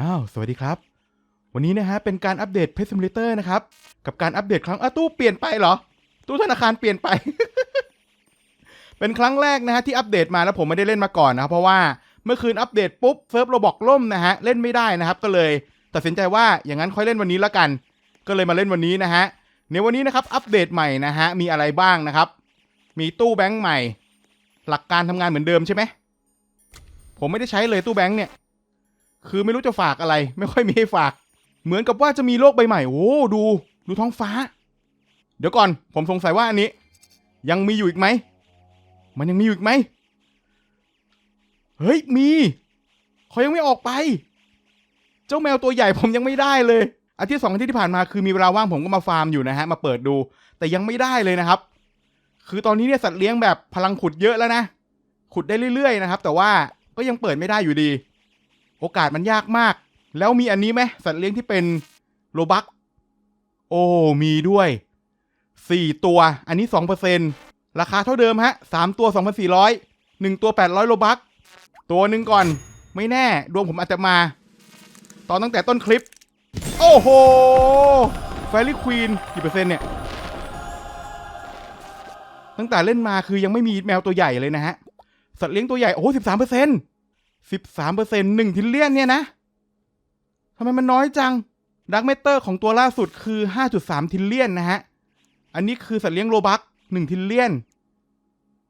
อ้าว สวัสดีครับ วันนี้นะฮะ เป็นการอัปเดตเพจซิมูเลเตอร์นะครับ กับการอัปเดตครั้งอะตู้เปลี่ยนไปเหรอ ตู้ธนาคารเปลี่ยนไป เป็นครั้งแรกนะฮะที่อัปเดตมาแล้วผมไม่ได้เล่นมาก่อนนะครับเพราะว่าเมื่อคืนอัปเดตปุ๊บเซิร์ฟโรบอกล่มนะฮะเล่นไม่ได้นะครับก็เลยตัดสินใจว่าอย่างนั้นค่อยเล่นวันนี้แล้วกัน ก็เลยมาเล่นวันนี้นะฮะในวันนี้นะครับอัปเดตใหม่นะฮะมีอะไรบ้างนะครับ มีตู้แบงค์ใหม่ หลักการทำงานเหมือนเดิมใช่ไหมผมไม่ได้ใช้เลยตู้แบงค์เนี่ย คือไม่รู้จะฝากอะไร ไม่ค่อยมีให้ฝาก เหมือนกับว่าจะมีโลกใบใหม่ โอ้ดู ดูท้องฟ้า เดี๋ยวก่อน ผมสงสัยว่าอันนี้ ยังมีอยู่อีกไหม มันยังมีอยู่อีกไหม เฮ้ยมีเขายังไม่ออกไป เจ้าแมวตัวใหญ่ผมยังไม่ได้เลยอาทิตย์สองอาทิตย์ที่ผ่านมาคือมีเวลาว่างผมก็มาฟาร์มอยู่นะฮะมาเปิดดู แต่ยังไม่ได้เลยนะครับ คือตอนนี้เนี่ยสัตว์เลี้ยงแบบพลังขุดเยอะแล้วนะขุดได้เรื่อยๆนะครับ แต่ว่าก็ยังเปิดไม่ได้อยู่ดี โอกาสมันยากมาก แล้วมีอันนี้ไหมสัตว์เลี้ยงที่เป็นโลบักโอ้มีด้วยสี่ตัวอันนี้สองเปอร์เซ็นราคาเท่าเดิมฮะสามตัวสองพันสี่ร้อยหนึ่งตัวแปดร้อยโลบักตัวหนึ่งก่อน ไม่แน่ดวงผมอาจจะมา ตอนตั้งแต่ต้นคลิป โอ้โหแฟรี่ควีนกี่เปอร์เซ็นต์เนี่ย ตั้งแต่เล่นมาคือยังไม่มีแมวตัวใหญ่เลยนะฮะ สัตว์เลี้ยงตัวใหญ่ โอ้สิบสามเปอร์เซ็นต์ สิบสามเปอร์เซ็นต์หนึ่งทิลเลียนเนี่ยนะทำไมมันน้อยจังดักเมเตอร์ของตัวล่าสุดคือห้าจุดสามทิลเลียนนะฮะ อันนี้คือสัตว์เลี้ยงโลบักหนึ่งทิลเลียน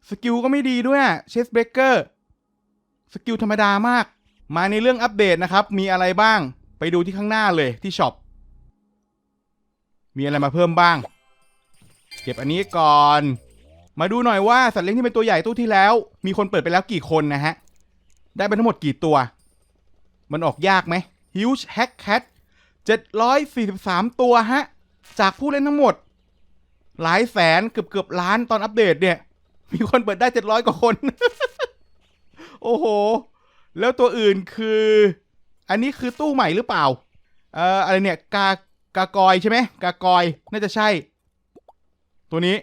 สกิลก็ไม่ดีด้วยเชสเบรกเกอร์ สกิลธรรมดามาก มาในเรื่องอัปเดตนะครับ มีอะไรบ้าง ไปดูที่ข้างหน้าเลยที่ช็อป มีอะไรมาเพิ่มบ้าง เก็บอันนี้ก่อน มาดูหน่อยว่าสัตว์เลี้ยงที่เป็นตัวใหญ่ตู้ที่แล้ว มีคนเปิดไปแล้วกี่คนนะฮะ ได้ไปทั้งหมดกี่ตัว มันออกยากไหม Huge Hack Cat 743 ตัวฮะ จากผู้เล่นทั้งหมด หลายแสนเกือบเกือบล้านตอนอัปเดตเนี่ย มีคนเปิดได้ 700 กว่าคน โอ้โห แล้วตัวอื่นคือ อันนี้คือตู้ใหม่หรือเปล่า เอ่อ อะไรเนี่ย กากากอยใช่ไหมกากอย น่าจะใช่ ตัวนี้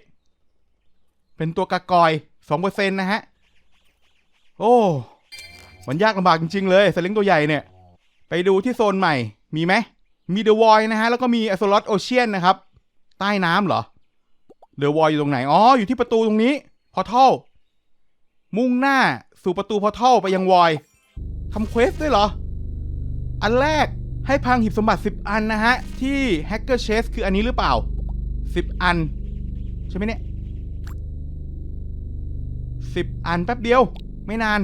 เป็นตัวกากอยสองเปอร์เซ็นต์นะฮะ โอ้ มันยากลำบากจริงๆเลยสลิงตัวใหญ่เนี่ย ไปดูที่โซนใหม่มีไหมมีเดอะวอยนะฮะ แล้วก็มีอ s โ l ล t โอเชียนนะครับ ใต้น้ำเหรอเดอะวอยอยู่ตรงไหน อ๋อ อยู่ที่ประตูตรงนี้พอทัลมุ่งหน้าสู่ประตูพอทัลไปยังวอยทำเควสด้วยเหรอ อันแรกให้พังหีบสมบัติ 10 อันนะฮะ ที่ Hacker Chase คืออันนี้หรือเปล่า 10 อัน ใช่ไหมเนี่ย10 อันแป๊บเดียว ไม่นาน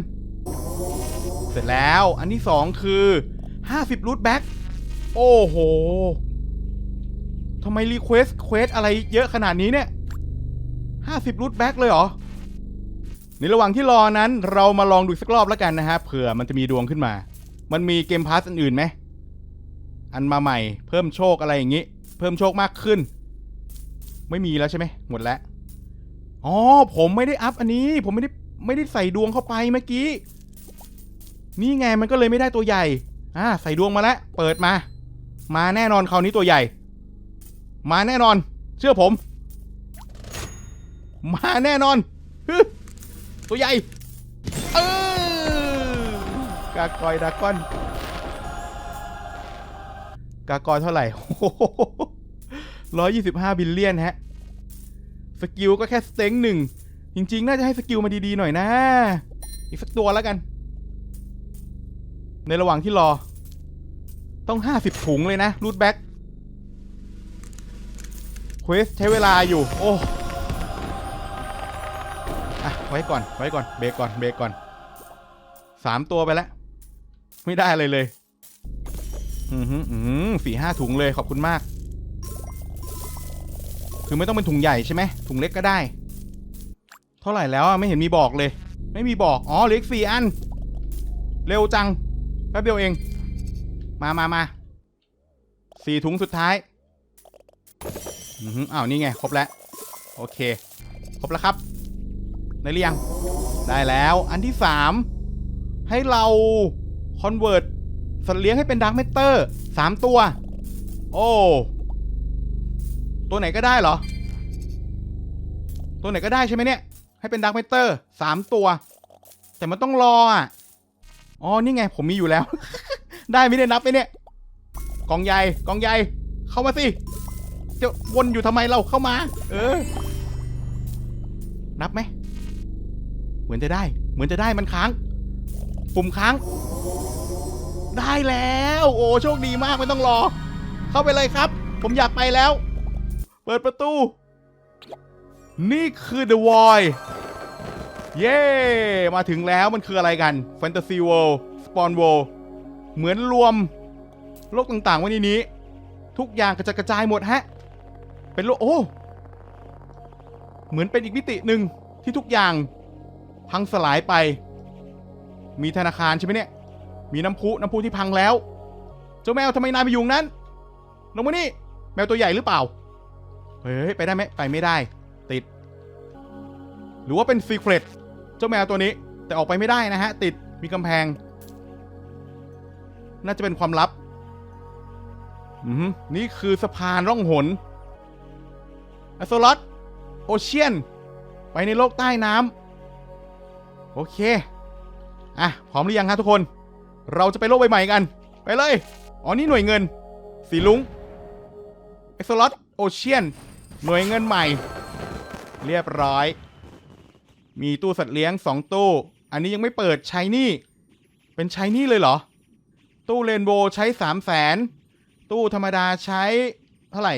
เสร็จแล้ว อันที่สองคือ50รูทแบ็กโอ้โหทำไมรีเควสเควสอะไรเยอะขนาดนี้เนี่ย50รูทแบ็กเลยเหรอ ในระหว่างที่รอนั้นเรามาลองดูสักรอบแล้วกันนะฮะ เผื่อมันจะมีดวงขึ้นมา มันมีเกมพาสอื่นๆไหม อันมาใหม่ เพิ่มโชคอะไรอย่างนี้ เพิ่มโชคมากขึ้น ไม่มีแล้วใช่ไหม หมดแล้ว อ๋อ ผมไม่ได้อัพอันนี้ ผมไม่ได้ไม่ได้ใส่ดวงเข้าไปเมื่อกี้ นี่ไงมันก็เลยไม่ได้ตัวใหญ่ อ่า ใส่ดวงมาแล้ว เปิดมา มาแน่นอนคราวนี้ตัวใหญ่ มาแน่นอน เชื่อผม มาแน่นอนฮึตัวใหญ่ เออกากอยดากอน กากอยเท่าไหร่ร้อยยี่สิบห้าบิลเลียนฮะ สกิลก็แค่สเต็งหนึ่ง จริง ๆ น่าจะให้สกิลมาดี ๆ หน่อยนะ อีกสักตัวแล้วกัน ในระหว่างที่รอ ต้องห้าสิบถุงเลยนะรูทแบ็กเควสใช้เวลาอยู่ โอ้อะไว้ก่อน ไว้ก่อน เบรกก่อน เบรกก่อน สามตัวไปแล้ว ไม่ได้อะไรเลย อือหืออือสี่ห้าถุงเลย ขอบคุณมาก คือไม่ต้องเป็นถุงใหญ่ใช่ไหม ถุงเล็กก็ได้ เท่าไหร่แล้วไม่เห็นมีบอกเลย ไม่มีบอก อ๋อเหล็กสี่อัน เร็วจัง แป๊บเดียวเอง มามามาสี่ถุงสุดท้ายอืมอ้าวนี่ไง ครบแล้ว โอเค ครบแล้วครับ ได้หรือยัง ได้แล้วอันที่สามให้เราคอนเวิร์ตสัตว์เลี้ยงให้เป็นดาร์ m เมเตอร์สามตัว โอ้ ตัวไหนก็ได้เหรอ ตัวไหนก็ได้ใช่ไหมเนี่ย ให้เป็นดาร์ m เมเตอร์สามตัว แต่มันต้องรออะ อ๋อ นี่ไง ผมมีอยู่แล้ว ได้ไม่ได้นับไหมเนี่ย กองใหญ่ กองใหญ่ เข้ามาสิ จะวนอยู่ทำไมเราเข้ามา เออ นับไหม เหมือนจะได้ เหมือนจะได้มันค้าง ปุ่มค้าง ได้แล้ว โอ้ โชคดีมากไม่ต้องรอ เข้าไปเลยครับ ผมอยากไปแล้ว เปิดประตู นี่คือ The Void เย้ มาถึงแล้วมันคืออะไรกัน Fantasy World Spawn World เหมือนรวม โลกต่างๆไว้ในนี้ ทุกอย่างกระจัดกระจายหมดฮะ เป็นโลก โอ้ เหมือนเป็นอีกมิติหนึ่งที่ทุกอย่าง พังสลายไป มีธนาคารใช่ไหมเนี่ย มีน้ำพุน้ำพุที่พังแล้ว เจ้าแมวทำไมนายไปอยู่ตรงนั้นลงมานี่ แมวตัวใหญ่หรือเปล่า เฮ้ย ไปได้ไหมไปไม่ได้ ติด หรือว่าเป็นซีเครต เจ้าแมวตัวนี้ แต่ออกไปไม่ได้นะฮะ ติดมีกำแพง น่าจะเป็นความลับอือหือนี่คือสะพานร่องหนอโซลอตโอเชียน ไปในโลกใต้น้ำโอเค อะ พร้อมหรือยังครับทุกคน เราจะไปโลกใบใหม่กัน ไปเลย อ๋อ นี่หน่วยเงิน สีลุงเอ็กซ์ลอตโอเชียน หน่วยเงินใหม่ เรียบร้อย มีตู้สัตว์เลี้ยง2ตู้ อันนี้ยังไม่เปิดใช้นี่ เป็นใช้นี่เลยเหรอ ตู้เรนโบว์ใช้3 0 0แสนตู้ธรรมดาใช้เท่าไหร่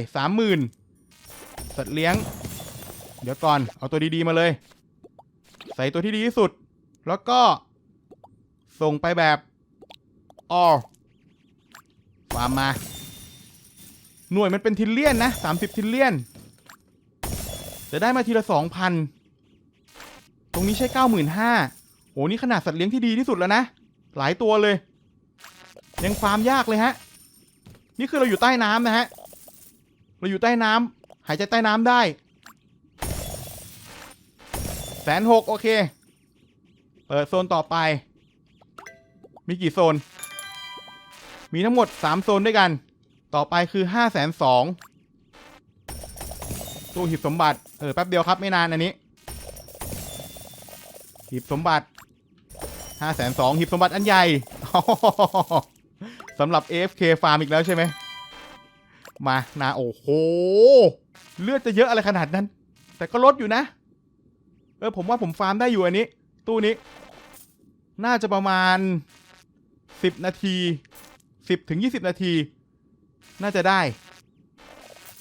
30,000สัตว์เลี้ยง เดี๋ยวก่อน เอาตัวดีๆมาเลย ใส่ตัวที่ดีที่สุด แล้วก็ ส่งไปแบบออฟาร์มมา หน่วยมันเป็นทิลเลียนนะ 30 ทิลเลียน จะได้มาทีละ 2,000ต รงนี้ใช้95,000โหนี่ขนาดสัตว์เลี้ยงที่ดีที่สุดแล้วนะ หลายตัวเลย ยังฟาร์มยากเลยฮะ นี่คือเราอยู่ใต้น้ำนะฮะ เราอยู่ใต้น้ำหายใจใต้น้ำได้แสนหกโอเค เปิดโซนต่อไป มีกี่โซน มีทั้งหมด 3 โซนด้วยกัน ต่อไปคือ5 2 0 0 0ตู้หีบสมบัติ เออ แป๊บเดียวครับไม่นานอันนี้ หีบสมบัติ5 2 0 0 0หีบสมบัติอันใหญ่สำหรับ AFK ฟาร์มอีกแล้วใช่ไหม มานาโอ้โห เลือดจะเยอะอะไรขนาดนั้น แต่ก็ลดอยู่นะ เออผมว่าผมฟาร์มได้อยู่อันนี้ ตู้นี้ น่าจะประมาณ 10 นาที 10ถึง20 นาที น่าจะได้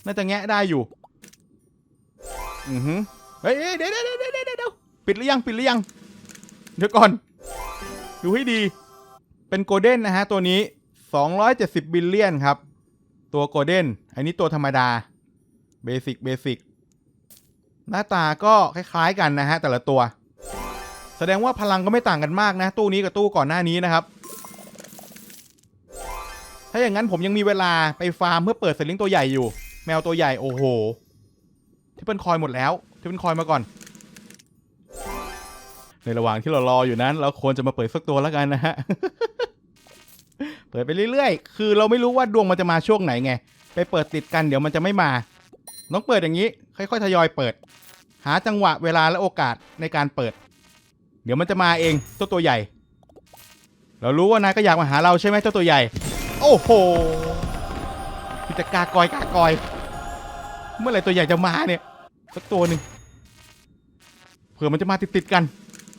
น่าจะแงะได้อยู่ อือฮึเฮ้ยเดี๋ยวเดี๋ยวเดี๋ยวเดี๋ยวเดี๋ยวปิดหรือยัง ปิดหรือยัง เดี๋ยวก่อน ดูให้ดี เป็นโกลเด้นนะฮะ ตัวนี้ 270 บิลเลียนครับ ตัวโกลเด้น อันนี้ตัวธรรมดา เบสิก เบสิก หน้าตาก็คล้ายๆกันนะฮะ แต่ละตัว แสดงว่าพลังก็ไม่ต่างกันมากนะ ตู้นี้กับตู้ก่อนหน้านี้นะครับ ถ้าอย่างนั้นผมยังมีเวลาไปฟาร์มเพื่อเปิดเซลิงตัวใหญ่อยู่ แมวตัวใหญ่ โอ้โห ที่เป็นคอยหมดแล้ว ที่เป็นคอยมาก่อน ในระหว่างที่เรารออยู่นั้น เราควรจะมาเปิดสักตัวแล้วกันนะฮะ เปิดไปเรื่อยๆ คือเราไม่รู้ว่าดวงมันจะมาช่วงไหนไง ไปเปิดติดกันเดี๋ยวมันจะไม่มาต้องเปิดอย่างนี้ ค่อยๆ ทยอยเปิด หาจังหวะเวลาและโอกาสในการเปิด เดี๋ยวมันจะมาเองเจ้าตัวใหญ่ เรารู้ว่านายก็อยากมาหาเราใช่ไหมเจ้าตัวใหญ่ โอ้โหมีแต่กากอยกากอย เมื่อไหร่ตัวใหญ่จะมาเนี่ยสักตัวหนึ่งเผื่อมันจะมาติดๆกัน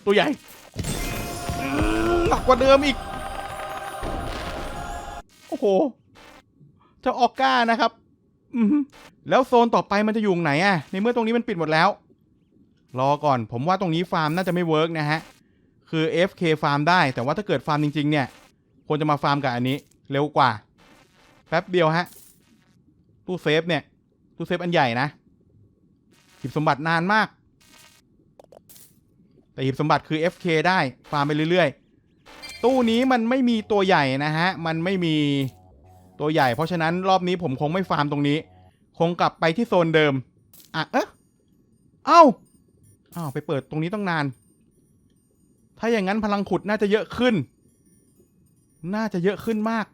ตัวใหญ่หนักกว่าเดิมอีก โอ้โหเจ้าออกก้านะครับอืแล้วโซนต่อไปมันจะอยู่ไหนอะในเมื่อตรงนี้มันปิดหมดแล้ว รอก่อน ผมว่าตรงนี้ฟาร์มน่าจะไม่เวิร์กนะฮะ คือ FK ฟาร์มได้ แต่ว่าถ้าเกิดฟาร์มจริง ๆ เนี่ย ควรจะมาฟาร์มกับอันนี้ เร็วกว่า แป๊บเดียวฮะ ตู้เซฟเนี่ย ตู้เซฟอันใหญ่นะหีบสมบัตินานมาก แต่หีบสมบัติคือ FK ได้ฟาร์มไปเรื่อยๆ ตู้นี้มันไม่มีตัวใหญ่นะฮะ มันไม่มีตัวใหญ่ เพราะฉะนั้นรอบนี้ผมคงไม่ฟาร์มตรงนี้ คงกลับไปที่โซนเดิม อะ เอ๊ะเอ้าอ้าวไปเปิดตรงนี้ต้องนาน ถ้าอย่างนั้นพลังขุดน่าจะเยอะขึ้น น่าจะเยอะขึ้นมาก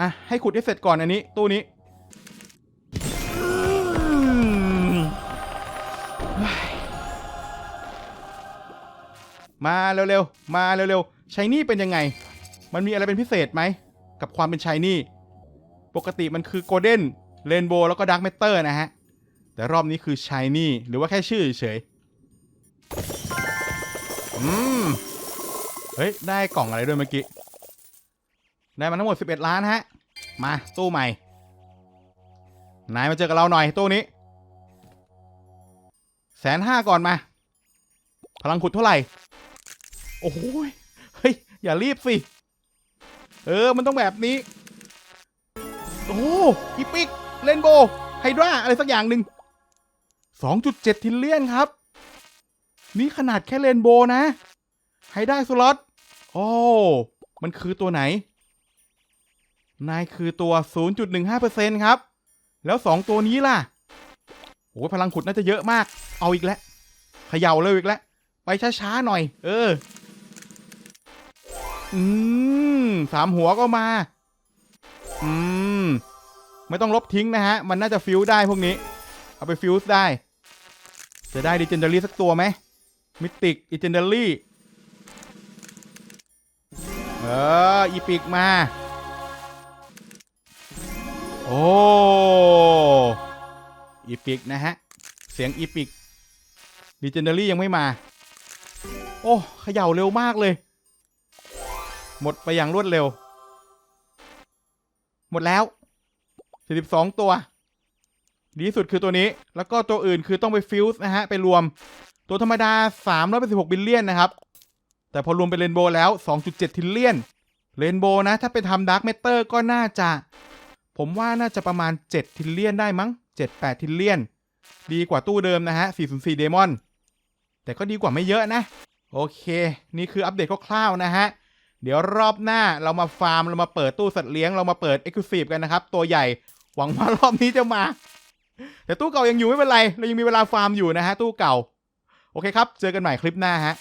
อะ ให้ขุดให้เสร็จก่อนอันนี้ ตู้นี้ มาเร็วๆ มาเร็วๆใช้นี่เป็นยังไง มันมีอะไรเป็นพิเศษไหม กับความเป็นชายนี่ ปกติมันคือโกลเด้นเรนโบว์แล้วก็ดาร์ m เมเตอร์นะฮะ แต่รอบนี้คือชายนี่หรือว่าแค่ชื่อเฉยอืม เฮ้ย ได้กล่องอะไรด้วยเมื่อกี้ ได้มาทั้งหมด 11 ล้านฮะ มาตู้ใหม่ นายมาเจอกับเราหน่อยตู้นี้แสนห้าก่อนมา พลังขุดเท่าไหร่ โอ้โหยเฮ้ย อย่ารีบสิ เออ มันต้องแบบนี้ โอ้โหอีปิกเลนโบไฮดราอะไรสักอย่างหนึ่ง2.7 ทิลเลียนครับ นี่ขนาดแค่เลนโบนะไฮดราสล็อต โอ้ มันคือตัวไหน นายคือตัว 0.15%ครับ แล้ว 2 ตัวนี้ล่ะโอ้ยพลังขุดน่าจะเยอะมาก เอาอีกแล้วเขย่าเลยอีกแล้ว ไปช้าๆหน่อย เออ อืมสามหัวก็มา อืม ไม่ต้องลบทิ้งนะฮะ มันน่าจะฟิวได้พวกนี้ เอาไปฟิวส์ได้ จะได้ดิเจนเดอรี่สักตัวไหมมิติกดิเจนเดอรี่ เออ อีพิกมา โอ้ อีพิกนะฮะ เสียงอีพิกดิเจนเดอรี่ยังไม่มา โอ้เขย่าเร็วมากเลย หมดไปอย่างรวดเร็ว หมดแล้ว42ตัว ดีที่สุดคือตัวนี้ แล้วก็ตัวอื่นคือต้องไปฟิวส์นะฮะ ไปรวม ตัวธรรมดา316บิลเลียนนะครับ แต่พอรวมเป็นเรนโบว์แล้ว2.7ทิลเลียน เรนโบว์นะ ถ้าไปทำดาร์ m เมเตอร์ก็น่าจะ ผมว่าน่าจะประมาณ7ทิลเลียนได้มั้ง7-8ทิลเลียน ดีกว่าตู้เดิมนะฮะ404เดมอน แต่ก็ดีกว่าไม่เยอะนะ โอเค นี่คืออัปเดตคร่าวๆนะฮะ เดี๋ยวรอบหน้าเรามาฟาร์มเรามาเปิดตู้สัตว์เลี้ยงเรามาเปิดเอ็กซ์คลูซีฟกันนะครับ ตัวใหญ่หวังว่ารอบนี้จะมา แต่ตู้เก่ายังอยู่ไม่เป็นไร เรายังมีเวลาฟาร์มอยู่นะฮะตู้เก่า โอเคครับ เจอกันใหม่คลิปหน้าฮะ